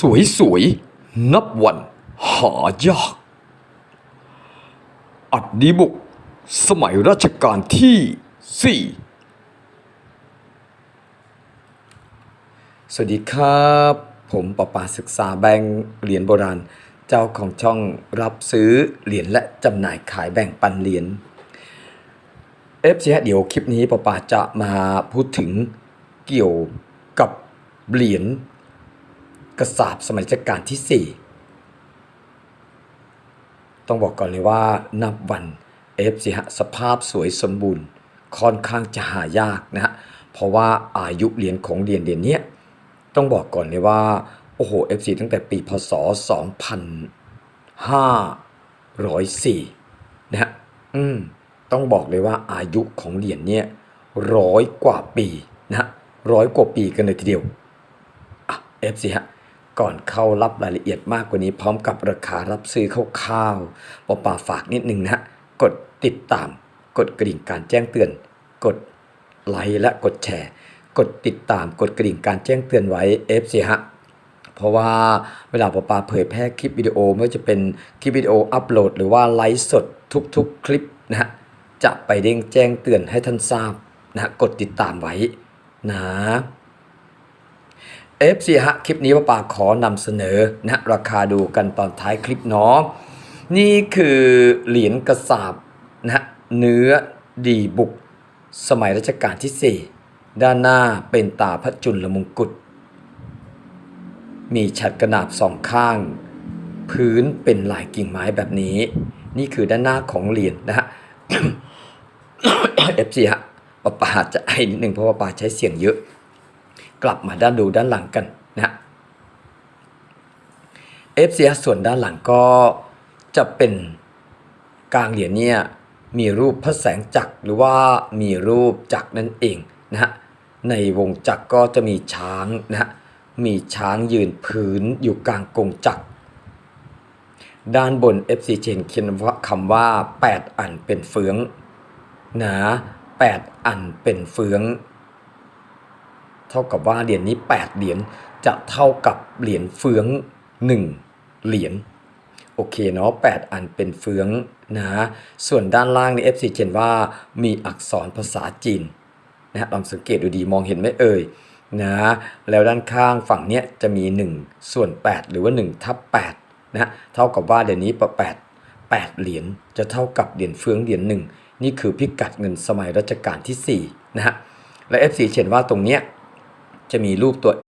สวยสวยๆนับวันหายาก อัดดีบุก สมัยรัชกาลที่สี่สวัสดีครับ ผมประปาศึกษาแบงเหรียญโบราณ เจ้าของช่องรับซื้อเหรียญและจำหน่ายขายแบ่งปันเหรียญเอฟซีเดี๋ยวคลิปนี้ปอปาจะมาพูดถึงเกี่ยวกับเหรียญ กระสาบสมัยรัชกาลที่ 4 ต้องบอกก่อนเลยว่านับวันเอฟซีฮะสภาพสวยสมบูรณ์ ค่อนข้างจะหายากนะฮะเพราะว่าอายุเหรียญของเหรียญเหรียญเนี้ยต้องบอกก่อนเลยว่า โอ้โห FC ตั้งแต่ปีพศ 2504 นะฮะอืมต้องบอกเลยว่าอายุของเหรียญเนี่ยร้อยกว่าปีนะฮะร้อยกว่าปีกันเลยทีเดียวอะ FC ฮะ ก่อนเข้ารับรายละเอียดมากกว่านี้ พร้อมกับราคารับซื้อคร่าวๆปอป่าฝากนิดนึงนะกดติดตาม กดกระดิ่งการแจ้งเตือน กดไลค์และกดแชร์ กดติดตามกดกระดิ่งการแจ้งเตือนไว้ FC ฮะเพราะว่าเวลาปอปาเผยแพร่คลิปวิดีโอไม่ว่าจะเป็นคลิปวิดีโออัปโหลด หรือว่าไลฟ์สดทุกๆคลิปนะฮะจะไปเด้งแจ้งเตือนให้ท่านทราบนะกดติดตามไว้นะ FC ฮะคลิปนี้ปอปาขอนำเสนอนะราคาดูกันตอนท้ายคลิปเนาะนี่คือเหรียญกระสาบนะเนื้อดีบุก สมัยรัชกาลที่ 4 ด้านหน้าเป็นตาพระจุลมงกุฎมีฉัดกระนาบสองข้าง พื้นเป็นลายกิ่งไม้แบบนี้ นี่คือด้านหน้าของเหรียญนะฮะ FC ฮะปะปาจะให้นิดหนึ่งเพราะว่าปาใช้เสียงเยอะ กลับมาด้านดูด้านหลังกันนะฮะ FC ฮะส่วนด้านหลังก็จะเป็นกลางเหรียญเนี่ยมีรูปพระแสงจักรหรือว่ามีรูปจักรนั่นเองนะฮะในวงจักรก็จะมีช้างนะฮะมีช้างยืนพื้นอยู่กลางกงจักร ด้านบน FC เชนเขียนว่าคำว่า 8 อันเป็นเฟืองนะ8อันเป็นเฟือง ท่ากับว่าเหรียญนี้ 8 เหรียญจะเท่ากับเหรียญเฟือง 1 เหรียญโอเคเนาะ8อันเป็นเฟืองนะส่วนด้านล่างใน FC เขียนว่ามีอักษรภาษาจีนนะฮะลองสังเกตดูดีมองเห็นไหมเอ่ยนะแล้วด้านข้างฝั่งเนี้ยจะมี 1 ส่วน 8 หรือว่า1ทับ8นะฮะเท่ากับว่าเดี๋ยวนี้ประ8 8 เหรียญจะเท่ากับเหรียญเฟืองเหรียญหนึ่งนี่คือพิกัดเงินสมัยรัชกาลที่4นะฮะและ FC เขียนว่าตรงเนี้ย จะมีรูปตัว